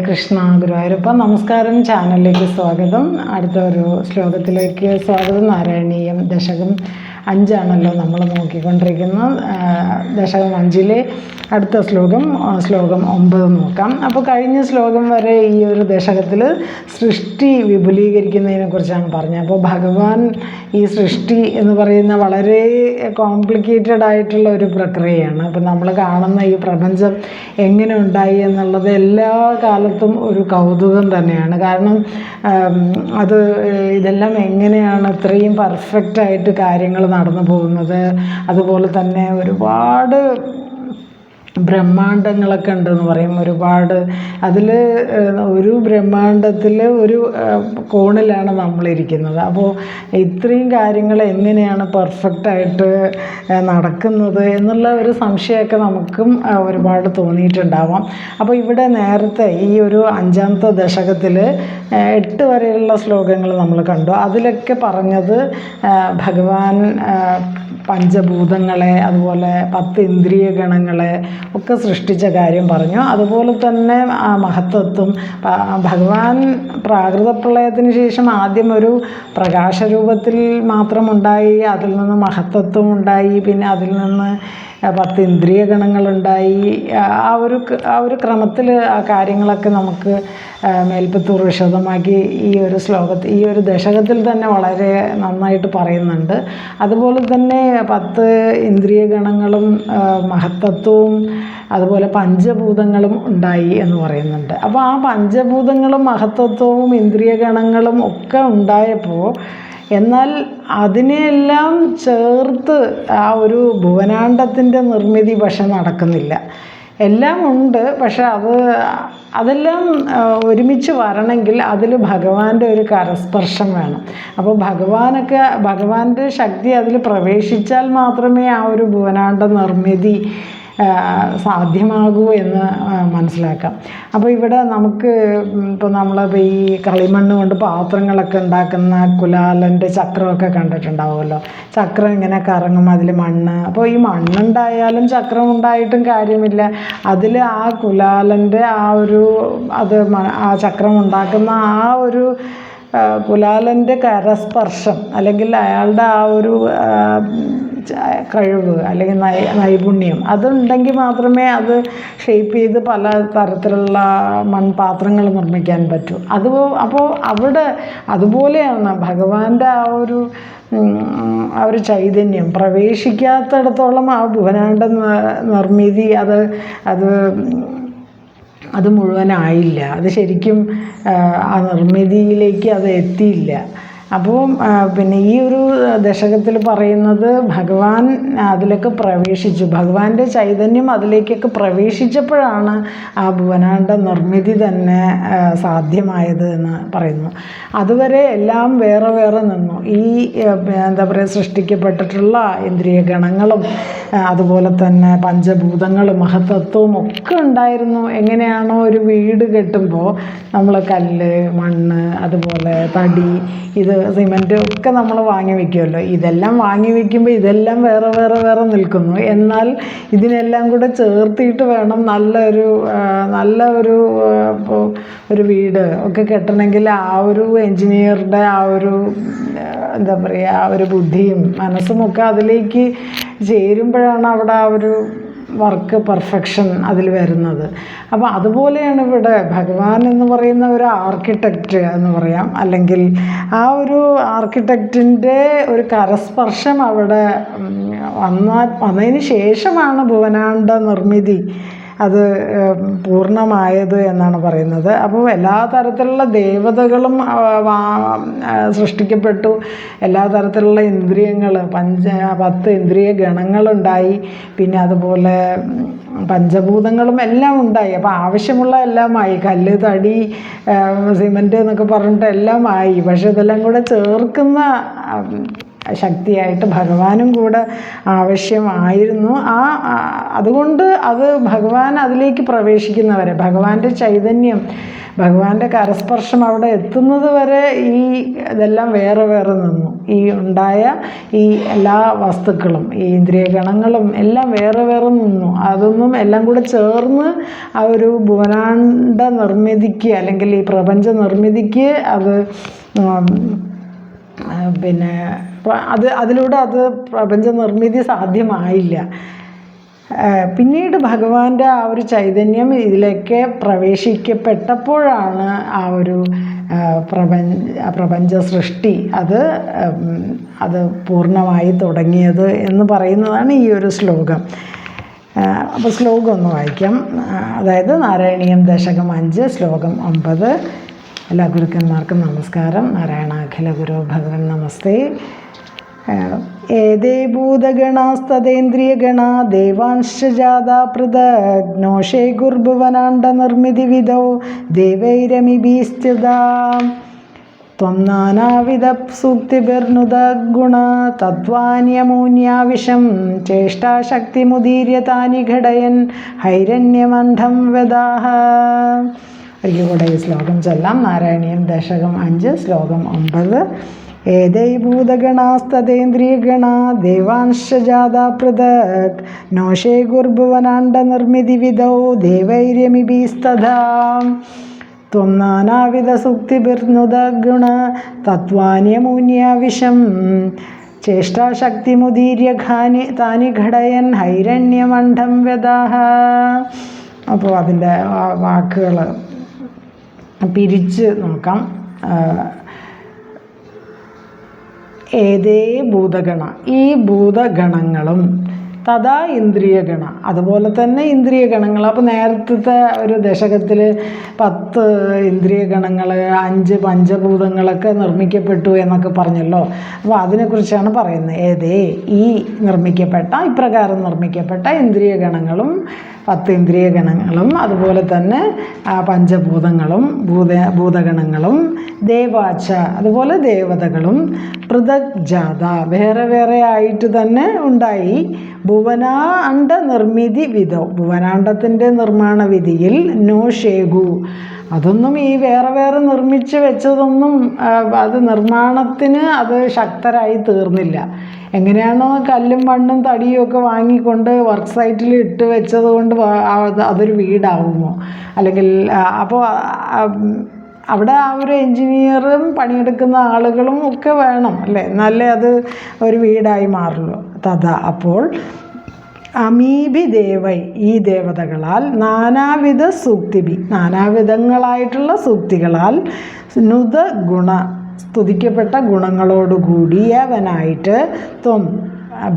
കൃഷ്ണ ഗുരുവായൂരപ്പ. നമസ്കാരം. ചാനലിലേക്ക് സ്വാഗതം. അടുത്ത ഒരു ശ്ലോകത്തിലേക്ക് സ്വാഗതം. നാരായണീയം ദശകം. അഞ്ചാണല്ലോ നമ്മൾ നോക്കിക്കൊണ്ടിരിക്കുന്നത്. ദശകം അഞ്ചിലെ അടുത്ത ശ്ലോകം ശ്ലോകം ഒമ്പത് നോക്കാം. അപ്പോൾ കഴിഞ്ഞ ശ്ലോകം വരെ ഈ ഒരു ദശകത്തിൽ സൃഷ്ടി വിപുലീകരിക്കുന്നതിനെ കുറിച്ചാണ് പറഞ്ഞത്. അപ്പോൾ ഭഗവാൻ ഈ സൃഷ്ടി എന്ന് പറയുന്ന വളരെ കോംപ്ലിക്കേറ്റഡ് ആയിട്ടുള്ള ഒരു പ്രക്രിയയാണ്. അപ്പോൾ നമ്മൾ കാണുന്ന ഈ പ്രപഞ്ചം എങ്ങനെ ഉണ്ടായി എന്നുള്ളത് എല്ലാ കാലത്തും ഒരു കൗതുകം തന്നെയാണ്. കാരണം അത് ഇതെല്ലാം എങ്ങനെയാണ് ഇത്രയും പെർഫെക്റ്റായിട്ട് കാര്യങ്ങൾ നടന്നു പോകുന്നത്. അതുപോലെ തന്നെ ഒരുപാട് ബ്രഹ്മാണ്ടങ്ങളൊക്കെ ഉണ്ടെന്ന് പറയും. ഒരുപാട് അതിൽ ഒരു ബ്രഹ്മാണ്ടത്തിൽ ഒരു കോണിലാണ് നമ്മളിരിക്കുന്നത്. അപ്പോൾ ഇത്രയും കാര്യങ്ങൾ എങ്ങനെയാണ് പെർഫെക്റ്റായിട്ട് നടക്കുന്നത് എന്നുള്ള ഒരു സംശയമൊക്കെ നമുക്കും ഒരുപാട് തോന്നിയിട്ടുണ്ടാവാം. അപ്പോൾ ഇവിടെ നേരത്തെ ഈ ഒരു അഞ്ചാമത്തെ ദശകത്തിൽ എട്ട് വരെയുള്ള ശ്ലോകങ്ങൾ നമ്മൾ കണ്ടു. അതിലൊക്കെ പറഞ്ഞത് ഭഗവാൻ പഞ്ചഭൂതങ്ങളെ അതുപോലെ പത്ത് ഇന്ദ്രിയ ഗണങ്ങളെ ഒക്കെ സൃഷ്ടിച്ച കാര്യം പറഞ്ഞു. അതുപോലെ തന്നെ ആ മഹത്വത്വം. ഭഗവാൻ പ്രാകൃത പ്രളയത്തിന് ശേഷം ആദ്യം ഒരു പ്രകാശരൂപത്തിൽ മാത്രമുണ്ടായി അതിൽ നിന്ന് മഹത്വത്വം ഉണ്ടായി പിന്നെ അതിൽ നിന്ന് പത്ത് ഇന്ദ്രിയ ഗണങ്ങളുണ്ടായി. ആ ഒരു ആ ഒരു ക്രമത്തിൽ ആ കാര്യങ്ങളൊക്കെ നമുക്ക് മേൽപ്പത്തൂർ വിശദമാക്കി ഈ ഒരു ശ്ലോകത്തിൽ ഈ ഒരു ദശകത്തിൽ തന്നെ വളരെ നന്നായിട്ട് പറയുന്നുണ്ട്. അതുപോലെ തന്നെ പത്ത് ഇന്ദ്രിയ ഗണങ്ങളും മഹത്തത്വവും അതുപോലെ പഞ്ചഭൂതങ്ങളും ഉണ്ടായി എന്ന് പറയുന്നുണ്ട്. അപ്പോൾ ആ പഞ്ചഭൂതങ്ങളും മഹത്തത്വവും ഇന്ദ്രിയ ഗണങ്ങളും ഒക്കെ ഉണ്ടായപ്പോൾ എന്നാൽ അതിനെയെല്ലാം ചേർത്ത് ആ ഒരു ഭുവനാണ്ടത്തിന്റെ നിർമ്മിതി പക്ഷെ നടക്കുന്നില്ല. എല്ലാം ഉണ്ട് പക്ഷെ അത് അതെല്ലാം ഒരുമിച്ച് വരണമെങ്കിൽ അതിൽ ഭഗവാന്റെ ഒരു കരസ്പർശം വേണം. അപ്പോൾ ഭഗവാനൊക്കെ ഭഗവാന്റെ ശക്തി അതിൽ പ്രവേശിച്ചാൽ മാത്രമേ ആ ഒരു ഭുവനാണ്ട നിർമ്മിതി സാധ്യമാകൂ എന്ന് മനസ്സിലാക്കാം. അപ്പോൾ ഇവിടെ നമുക്ക് ഇപ്പോൾ നമ്മൾ ഈ കളിമണ്ണ് കൊണ്ട് പാത്രങ്ങളൊക്കെ ഉണ്ടാക്കുന്ന കുലാലന്റെ ചക്രമൊക്കെ കണ്ടിട്ടുണ്ടാവുമല്ലോ. ചക്രം ഇങ്ങനെ കറങ്ങും അതിൽ മണ്ണ്? അപ്പോൾ ഈ മണ്ണുണ്ടായാലും ചക്രം ഉണ്ടായിട്ടും കാര്യമില്ല. അതിൽ ആ കുലാലന്റെ ആ ഒരു അത് ആ ചക്രം ഉണ്ടാക്കുന്ന ആ ഒരു കുലാലന്റെ കരസ്പർശം അല്ലെങ്കിൽ അയാളുടെ ആ ഒരു കഴിവ് അല്ലെങ്കിൽ നൈപുണ്യം അതുണ്ടെങ്കിൽ മാത്രമേ അത് ഷേപ്പ് ചെയ്ത് പല തരത്തിലുള്ള മൺപാത്രങ്ങൾ നിർമ്മിക്കാൻ പറ്റൂ. അത് അപ്പോൾ അവിടെ അതുപോലെയാണ് ഭഗവാന്റെ ആ ഒരു ആ ഒരു ചൈതന്യം. പ്രവേശിക്കാത്തിടത്തോളം ആ ഭുവനാണ്ട നിർമ്മിതി അത് അത് അത് മുഴുവനായില്ല. അത് ശരിക്കും ആ നിർമ്മിതിയിലേക്ക് അത് എത്തിയില്ല. അപ്പോൾ പിന്നെ ഈ ഒരു ദശകത്തിൽ പറയുന്നത് ഭഗവാൻ അതിലേക്ക് പ്രവേശിച്ചു. ഭഗവാന്റെ ചൈതന്യം അതിലേക്കൊക്കെ പ്രവേശിച്ചപ്പോഴാണ് ആ ഭുവനാണ്ട നിർമ്മിതി തന്നെ സാധ്യമായത് എന്ന് പറയുന്നു. അതുവരെ എല്ലാം വേറെ വേറെ നിന്നു. ഈ എന്താ പറയുക സൃഷ്ടിക്കപ്പെട്ടിട്ടുള്ള ഇന്ദ്രിയ ഗണങ്ങളും അതുപോലെ തന്നെ പഞ്ചഭൂതങ്ങളും മഹത്തത്വവും ഒക്കെ ഉണ്ടായിരുന്നു. എങ്ങനെയാണോ ഒരു വീട് കെട്ടുമ്പോൾ നമ്മൾ കല്ല് മണ്ണ് അതുപോലെ തടി ഇത് സിമന്റ് ഒക്കെ നമ്മൾ വാങ്ങി വെക്കുമല്ലോ ഇതെല്ലാം വാങ്ങി വെക്കുമ്പോൾ ഇതെല്ലാം വേറെ വേറെ വേറെ നിൽക്കുന്നു. എന്നാൽ ഇതിനെല്ലാം കൂടെ ചേർത്തിട്ട് വേണം നല്ലൊരു നല്ല ഒരു ഒരു വീട് ഒക്കെ കെട്ടണമെങ്കിൽ ആ ഒരു എൻജിനീയറുടെ ആ ഒരു എന്താ പറയുക ആ ഒരു ബുദ്ധിയും മനസ്സുമൊക്കെ അതിലേക്ക് ചേരുമ്പോഴാണ് അവിടെ ആ ഒരു വർക്ക് പെർഫെക്ഷൻ അതിൽ വരുന്നത്. അപ്പോൾ അതുപോലെയാണ് ഇവിടെ ഭഗവാൻ എന്ന് പറയുന്ന ഒരു ആർക്കിടെക്റ്റ് എന്ന് പറയാം. അല്ലെങ്കിൽ ആ ഒരു ആർക്കിടെക്റ്റിന്റെ ഒരു കരസ്പർശം അവിടെ വന്ന വന്നതിന് ശേഷമാണ് ഭുവനാണ്ട നിർമ്മിതി. അത് പൂർണമായത് എന്നാണ് പറയുന്നത്. അപ്പോൾ എല്ലാ തരത്തിലുള്ള ദേവതകളും സൃഷ്ടിക്കപ്പെട്ടു. എല്ലാ തരത്തിലുള്ള ഇന്ദ്രിയങ്ങൾ പഞ്ച പത്ത് ഇന്ദ്രിയ ഗണങ്ങളുണ്ടായി. പിന്നെ അതുപോലെ പഞ്ചഭൂതങ്ങളും എല്ലാം ഉണ്ടായി. അപ്പോൾ ആവശ്യമുള്ള എല്ലാമായി. കല്ല് തടി സിമന്റ് എന്നൊക്കെ പറഞ്ഞിട്ട് എല്ലാമായി. പക്ഷെ ഇതെല്ലാം കൂടെ ചേർക്കുന്ന ശക്തിയായിട്ട് ഭഗവാനും കൂടെ ആവശ്യമായിരുന്നു. ആ അതുകൊണ്ട് അത് ഭഗവാൻ അതിലേക്ക് പ്രവേശിക്കുന്നവരെ ഭഗവാന്റെ ചൈതന്യം ഭഗവാന്റെ കരസ്പർശം അവിടെ എത്തുന്നത് വരെ ഈ ഇതെല്ലാം വേറെ വേറെ നിന്നു. ഈ ഉണ്ടായ ഈ എല്ലാ വസ്തുക്കളും ഈ ഇന്ദ്രിയ ഗണങ്ങളും എല്ലാം വേറെ വേറെ നിന്നു. അതൊന്നും എല്ലാം കൂടെ ചേർന്ന് ആ ഒരു ഭുവനാണ്ട നിർമ്മിതിക്ക് അല്ലെങ്കിൽ ഈ പ്രപഞ്ച നിർമ്മിതിക്ക് അത് പിന്നെ അത് അതിലൂടെ അത് പ്രപഞ്ച നിർമ്മിതി സാധ്യമായില്ല പിന്നീട് ഭഗവാന്റെ ആ ഒരു ചൈതന്യം ഇതിലേക്ക് പ്രവേശിക്കപ്പെട്ടപ്പോഴാണ് ആ ഒരു പ്രപഞ്ച പ്രപഞ്ച സൃഷ്ടി അത് അത് പൂർണമായി തുടങ്ങിയത് എന്ന് പറയുന്നതാണ് ഈ ഒരു ശ്ലോകം. അപ്പോൾ ശ്ലോകം ഒന്ന് വായിക്കാം. അതായത് നാരായണീയം ദശകം അഞ്ച് ശ്ലോകം ഒമ്പത് എല്ലാ ഗുരുക്കന്മാർക്കും നമസ്കാരം നാരായണ അഖില ഗുരു ഭഗവൻ നമസ്തേ ഏതേ ഭൂതഗണാസ്തദേന്ദ്രിയഗണാ ദേവാംശജാതാ പൃഥഗ്നോഷേ ഗുർഭുവനാണ്ട നിർമ്മിതി വിധോ ദേവൈരമിഭീസ്ഥിതാ त्वं नानाविधसूक्तिभिर्नुद गुण तत्त्वान्यमून्याविशं चेष्टाशक्तिमुदीर्य तानि घडयन् ഹൈരണ്യമണ്ഡം വദാഹ ഒരിക്കൽ കൂടെ ഈ ശ്ലോകം ചൊല്ലാം നാരായണീയം ദശകം അഞ്ച് ശ്ലോകം ഒമ്പത് ഏതൈ ഭൂതഗണാസ്തദേന്ദ്രിയഗണാ ദേവാംശജാതാ പൃഥക് നോഷേ ഗുർഭുവനാണ്ട നിർമ്മിതി വിധൗ ദേവൈര്യമിഭീസ്തഥാ त्वं नानाविधसुक्तिभिर्नुदगुण तत्त्वान्यमून्याविशं ചേഷ്ടാശക്തിമുദീര്യ ഖാനി താനി ഘടയൻ ഹൈരണ്യമണ്ഡം വ്യതാഹ അപ്പോൾ അതിൻ്റെ വാക്കുകൾ പിരിച്ച് നോക്കാം. ഏതേ ഭൂതഗണ ഈ ഭൂതഗണങ്ങളും തഥാ ഇന്ദ്രിയഗണ അതുപോലെ തന്നെ ഇന്ദ്രിയഗണങ്ങൾ. അപ്പോൾ നേരത്തെ ഒരു ദശകത്തിൽ പത്ത് ഇന്ദ്രിയഗണങ്ങൾ അഞ്ച് പഞ്ചഭൂതങ്ങളൊക്കെ നിർമ്മിക്കപ്പെട്ടു എന്നൊക്കെ പറഞ്ഞല്ലോ. അപ്പോൾ അതിനെക്കുറിച്ചാണ് പറയുന്നത്. ഏതേ ഈ നിർമ്മിക്കപ്പെട്ട ഇപ്രകാരം നിർമ്മിക്കപ്പെട്ട ഇന്ദ്രിയഗണങ്ങളും പത്ത് ഇന്ദ്രിയഗണങ്ങളും അതുപോലെ തന്നെ പഞ്ചഭൂതങ്ങളും ഭൂത ഭൂതഗണങ്ങളും ദേവാച്ച അതുപോലെ ദേവതകളും പൃഥക് ജാത വേറെ വേറെ ആയിട്ട് തന്നെ ഉണ്ടായി. ഭുവനാണ്ട നിർമ്മിതി വിധം ഭുവനാണ്ടത്തിന്റെ നിർമ്മാണ വിധിയിൽ നോ ഷേഗു. അതൊന്നും ഈ വേറെ വേറെ നിർമ്മിച്ച് വെച്ചതൊന്നും അത് നിർമ്മാണത്തിന് അത് ശക്തരായി തീർന്നില്ല. എങ്ങനെയാണോ കല്ലും മണ്ണും തടിയും ഒക്കെ വാങ്ങിക്കൊണ്ട് വർക്ക് സൈറ്റിൽ ഇട്ട് വെച്ചത് കൊണ്ട് അതൊരു വീടാവുമോ അല്ലെങ്കിൽ അപ്പോൾ അവിടെ ആ ഒരു എൻജിനീയറും പണിയെടുക്കുന്ന ആളുകളും ഒക്കെ വേണം അല്ലേ? എന്നാലേ അത് ഒരു വീടായി മാറുള്ളൂ. തഥാ അപ്പോൾ അമീബി ദേവൈ ഈ ദേവതകളാൽ നാനാവിധ സൂക്തിബി നാനാവിധങ്ങളായിട്ടുള്ള സൂക്തികളാൽ നുത ഗുണ സ്തുതിക്കപ്പെട്ട ഗുണങ്ങളോടുകൂടിയവനായിട്ട് ത്വം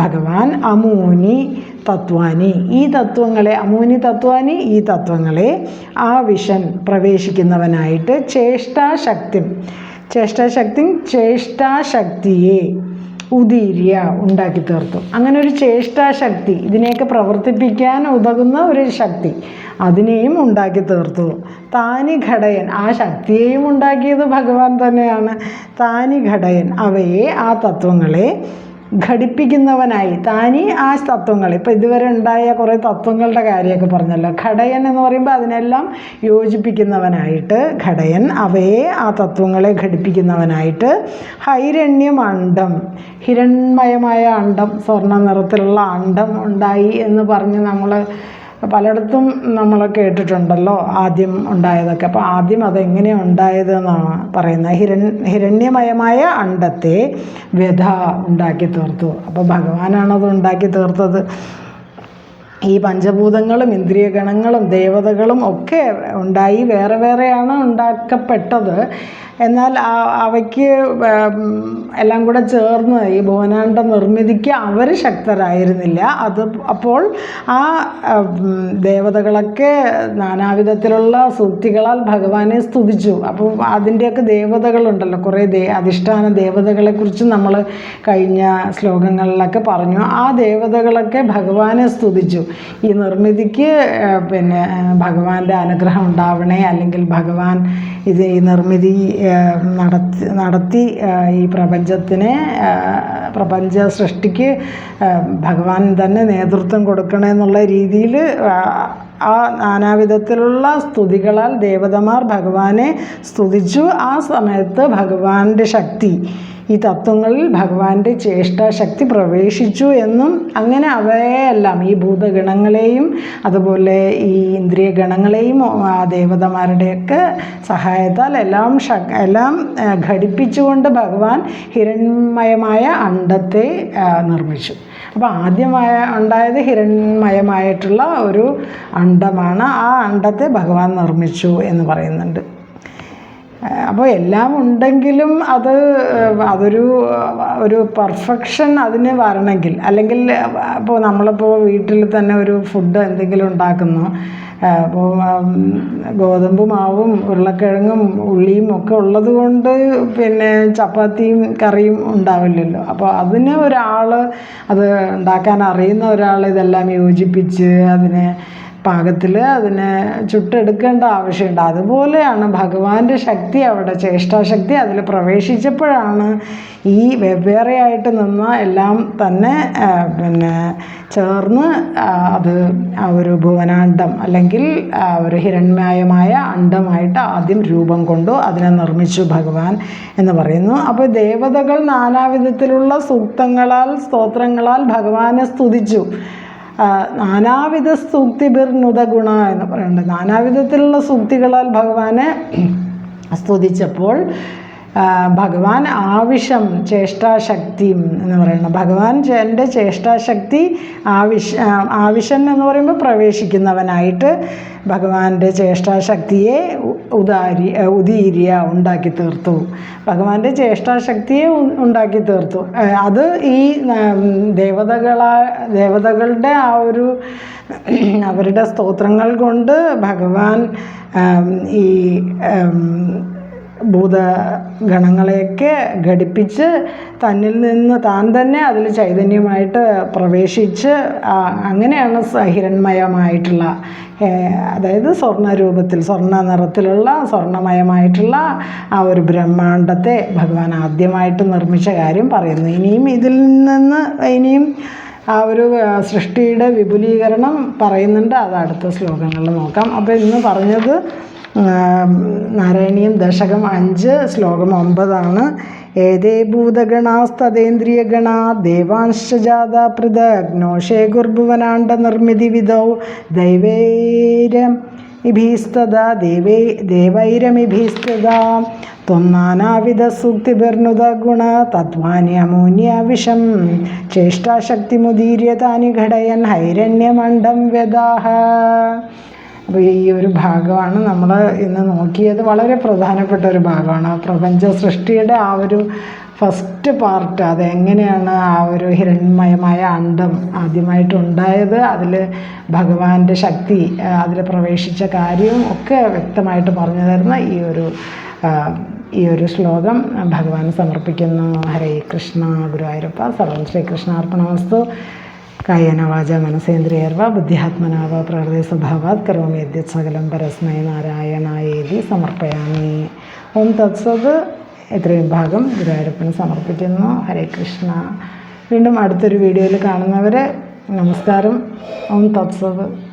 ഭഗവാൻ അമൂനി തത്വാനി. ഈ തത്വങ്ങളെ അമൂനി തത്വാനി ഈ തത്വങ്ങളെ ആ വിഷൻ പ്രവേശിക്കുന്നവനായിട്ട് ചേഷ്ടാശക്തി ചേഷ്ടാശക്തി ചേഷ്ടാശക്തിയെ ഉദീര്യ ഉണ്ടാക്കി തീർത്തു. അങ്ങനെ ഒരു ചേഷ്ടാശക്തി ഇതിനെയൊക്കെ പ്രവർത്തിപ്പിക്കാൻ ഉതകുന്ന ഒരു ശക്തി. അതിനെയും ഉണ്ടാക്കി തീർത്തു. താനി ഘടയൻ ആ ശക്തിയെയും ഉണ്ടാക്കിയത് ഭഗവാൻ തന്നെയാണ്. താനി ഘടയൻ അവയെ ആ തത്വങ്ങളെ ഘടിപ്പിക്കുന്നവനായി. താനി ആ തത്വങ്ങൾ ഇപ്പം ഇതുവരെ ഉണ്ടായ കുറേ തത്വങ്ങളുടെ കാര്യമൊക്കെ പറഞ്ഞല്ലോ. ഘടയൻ എന്ന് പറയുമ്പോൾ അതിനെല്ലാം യോജിപ്പിക്കുന്നവനായിട്ട് ഘടയൻ അവയെ ആ തത്വങ്ങളെ ഘടിപ്പിക്കുന്നവനായിട്ട് ഹൈരണ്യം അണ്ടം ഹിരൺമയമായ അണ്ഡം സ്വർണ നിറത്തിലുള്ള അണ്ടം ഉണ്ടായി എന്ന് പറഞ്ഞ് നമ്മൾ പലയിടത്തും നമ്മൾ കേട്ടിട്ടുണ്ടല്ലോ ആദ്യം ഉണ്ടായതൊക്കെ. അപ്പോൾ ആദ്യം അതെങ്ങനെയാണ് ഉണ്ടായതെന്നാണ് പറയുന്നത്. ഹിരൺ ഹിരണ്യമയമായ അണ്ടത്തെ വ്യഥ ഉണ്ടാക്കി തീർത്തു. അപ്പോൾ ഭഗവാനാണത് ഉണ്ടാക്കി തീർത്തത്. ഈ പഞ്ചഭൂതങ്ങളും ഇന്ദ്രിയഗണങ്ങളും ദേവതകളും ഒക്കെ ഉണ്ടായി വേറെ വേറെയാണ് ഉണ്ടാക്കപ്പെട്ടത്. എന്നാൽ അവയ്ക്ക് എല്ലാം കൂടെ ചേർന്ന് ഈ ഭുവനാണ്ട നിർമ്മിതിക്ക് അവർ ശക്തരായിരുന്നില്ല. അത് അപ്പോൾ ആ ദേവതകളൊക്കെ നാനാവിധത്തിലുള്ള സൂക്തികളാൽ ഭഗവാനെ സ്തുതിച്ചു. അപ്പോൾ അതിന്റെയൊക്കെ ദേവതകളുണ്ടല്ലോ കുറേ ദേ അധിഷ്ഠാന ദേവതകളെക്കുറിച്ച് നമ്മൾ കഴിഞ്ഞ ശ്ലോകങ്ങളിലൊക്കെ പറഞ്ഞു. ആ ദേവതകളൊക്കെ ഭഗവാനെ സ്തുതിച്ചു. ഈ നിർമ്മിതിക്ക് പിന്നെ ഭഗവാന്റെ അനുഗ്രഹം ഉണ്ടാവണേ അല്ലെങ്കിൽ ഭഗവാൻ ഇത് ഈ നിർമ്മിതി നടത്തി നടത്തി ഈ പ്രപഞ്ചത്തിനെ പ്രപഞ്ച സൃഷ്ടിക്ക് ഭഗവാൻ തന്നെ നേതൃത്വം കൊടുക്കണമെന്നുള്ള രീതിയിൽ ആ നാനാവിധത്തിലുള്ള സ്തുതികളാൽ ദേവതമാർ ഭഗവാനെ സ്തുതിച്ചു. ആ സമയത്ത് ഭഗവാന്റെ ശക്തി ഈ തത്വങ്ങളിൽ ഭഗവാന്റെ ചേഷ്ടാശക്തി പ്രവേശിച്ചു എന്നും അങ്ങനെ അവയെല്ലാം ഈ ഭൂതഗണങ്ങളെയും അതുപോലെ ഈ ഇന്ദ്രിയ ഗണങ്ങളെയും ആ ദേവതമാരുടെയൊക്കെ സഹായത്താൽ എല്ലാം എല്ലാം ഘടിപ്പിച്ചുകൊണ്ട് ഭഗവാൻ ഹിരൺമയമായ അണ്ടത്തെ നിർമ്മിച്ചു. അപ്പോൾ ആദ്യമായ ഉണ്ടായത് ഹിരൺമയമായിട്ടുള്ള ഒരു അണ്ടമാണ് ആ അണ്ടത്തെ ഭഗവാൻ നിർമ്മിച്ചു എന്ന് പറയുന്നുണ്ട്. അപ്പോൾ എല്ലാം ഉണ്ടെങ്കിലും അത് അതൊരു ഒരു പെർഫെക്ഷൻ അതിന് വരണമെങ്കിൽ. അല്ലെങ്കിൽ ഇപ്പോൾ നമ്മളിപ്പോൾ വീട്ടിൽ തന്നെ ഒരു ഫുഡ് എന്തെങ്കിലും ഉണ്ടാക്കുന്നു. അപ്പോൾ ഗോതമ്പ് മാവും ഉരുളക്കിഴങ്ങും ഉള്ളിയും ഒക്കെ ഉള്ളത് കൊണ്ട് പിന്നെ ചപ്പാത്തിയും കറിയും ഉണ്ടാവില്ലല്ലോ. അപ്പോൾ അതിന് ഒരാൾ അത് ഉണ്ടാക്കാൻ അറിയുന്ന ഒരാൾ ഇതെല്ലാം യോജിപ്പിച്ച് അതിനെ പാകത്തിൽ അതിനെ ചുട്ടെടുക്കേണ്ട ആവശ്യമുണ്ട്. അതുപോലെയാണ് ഭഗവാന്റെ ശക്തി അവിടെ ചേഷ്ടാശക്തി അതിൽ പ്രവേശിച്ചപ്പോഴാണ് ഈ വെവ്വേറെയായിട്ട് നിന്ന എല്ലാം തന്നെ പിന്നെ ചേർന്ന് അത് ഒരു ഭുവനാണ്ടം അല്ലെങ്കിൽ ഒരു ഹിരണ്മയമായ അണ്ടമായിട്ട് ആദ്യം രൂപം കൊണ്ടു അതിനെ നിർമ്മിച്ചു ഭഗവാൻ എന്ന് പറയുന്നു. അപ്പോൾ ദേവതകൾ നാനാവിധത്തിലുള്ള സൂക്തങ്ങളാൽ സ്തോത്രങ്ങളാൽ ഭഗവാനെ സ്തുതിച്ചു. നാനാവിധ സൂക്തിബിർനുത ഗുണ എന്ന് പറയുന്നുണ്ട്. നാനാവിധത്തിലുള്ള സൂക്തികളാൽ ഭഗവാനെ സ്തുതിച്ചപ്പോൾ ഭഗവാൻ ആവശ്യം ചേഷ്ടാശക്തി എന്ന് പറയുന്നത് ഭഗവാൻ എന്റെ ചേഷ്ടാശക്തി ആവശ്യ ആവശ്യൻ ആവശ്യം എന്ന് പറയുമ്പോൾ പ്രവേശിക്കുന്നവനായിട്ട് ഭഗവാന്റെ ചേഷ്ടാശക്തിയെ ഉദാരി ഉദീരിയ ഉണ്ടാക്കി തീർത്തു. ഭഗവാന്റെ ചേഷ്ടാശക്തിയെ ഉണ്ടാക്കി തീർത്തു. അത് ഈ ദേവതകളാ ദേവതകളുടെ ആ ഒരു അവരുടെ സ്തോത്രങ്ങൾ കൊണ്ട് ഭഗവാൻ ഈ ഭൂതഗണങ്ങളെയൊക്കെ ഘടിപ്പിച്ച് തന്നിൽ നിന്ന് താൻ തന്നെ അതിൽ ചൈതന്യമായിട്ട് പ്രവേശിച്ച് അങ്ങനെയാണ് ഹിരൺമയമായിട്ടുള്ള അതായത് സ്വർണ രൂപത്തിൽ സ്വർണ നിറത്തിലുള്ള സ്വർണമയമായിട്ടുള്ള ആ ഒരു ബ്രഹ്മാണ്ടത്തെ ഭഗവാൻ ആദ്യമായിട്ട് നിർമ്മിച്ച കാര്യം പറയുന്നു. ഇനിയും ഇതിൽ നിന്ന് ഇനിയും ആ ഒരു സൃഷ്ടിയുടെ വിപുലീകരണം പറയുന്നുണ്ട്. അത് അടുത്ത ശ്ലോകങ്ങളിൽ നോക്കാം. അപ്പോൾ ഇന്ന് പറഞ്ഞത് നാരായണീയം ദശകം അഞ്ച് ശ്ലോകം ഒമ്പതാണ്. ഏതേ ഭൂതഗണാസ്തേന്ദ്രിയഗണ ദേവാംശജാത പൃഥഗ്നോഷേ ഗുർഭുവനാണ്ട നിർമ്മിതി വിധൗ ദൈവൈരം ഇഭീസ്തദാ ദേവൈ ദേവൈരമിഭീസ്തദാ ത്വന്നാനാവിധ സൂക്തിഭിർനുത ഗുണ തത്വാനി അമൂന്യ വിഷം. ചേഷ്ടാശക്തിമുദീര്യ താനി ഘടയൻ ഹൈരണ്യമണ്ഡം വ്യദാഹ. അപ്പോൾ ഈ ഒരു ഭാഗമാണ് നമ്മൾ ഇന്ന് നോക്കിയത്. വളരെ പ്രധാനപ്പെട്ട ഒരു ഭാഗമാണ്. പ്രപഞ്ച സൃഷ്ടിയുടെ ആ ഒരു ഫസ്റ്റ് പാർട്ട് അതെങ്ങനെയാണ് ആ ഒരു ഹിരൺമയമായ അണ്ടം ആദ്യമായിട്ട് ഉണ്ടായത്? അതിൽ ഭഗവാന്റെ ശക്തി അതിൽ പ്രവേശിച്ച കാര്യവും ഒക്കെ വ്യക്തമായിട്ട് പറഞ്ഞു തരുന്ന ഈ ഒരു ഈ ഒരു ശ്ലോകം ഭഗവാൻ സമർപ്പിക്കുന്നു. ഹരേ കൃഷ്ണ ഗുരുവായൂരപ്പ സർവം ശ്രീകൃഷ്ണാർപ്പണമസ്തു. കായേന വാച മനസേന്ദ്രിയർവ ബുദ്ധിയാത്മനാവ പ്രകൃതി സ്വഭാവാത് കരോമി യദ്യത് സകലം പരസ്മയ നാരായണായേതി സമർപ്പയാമി. ഓം തത്സത് ഇത്രയും ഭാഗം ഗുരുവായൂരപ്പന് സമർപ്പിക്കുന്നു. ഹരേ കൃഷ്ണ. വീണ്ടും അടുത്തൊരു വീഡിയോയിൽ കാണുന്നവരെ നമസ്കാരം. ഓം തത്സത്.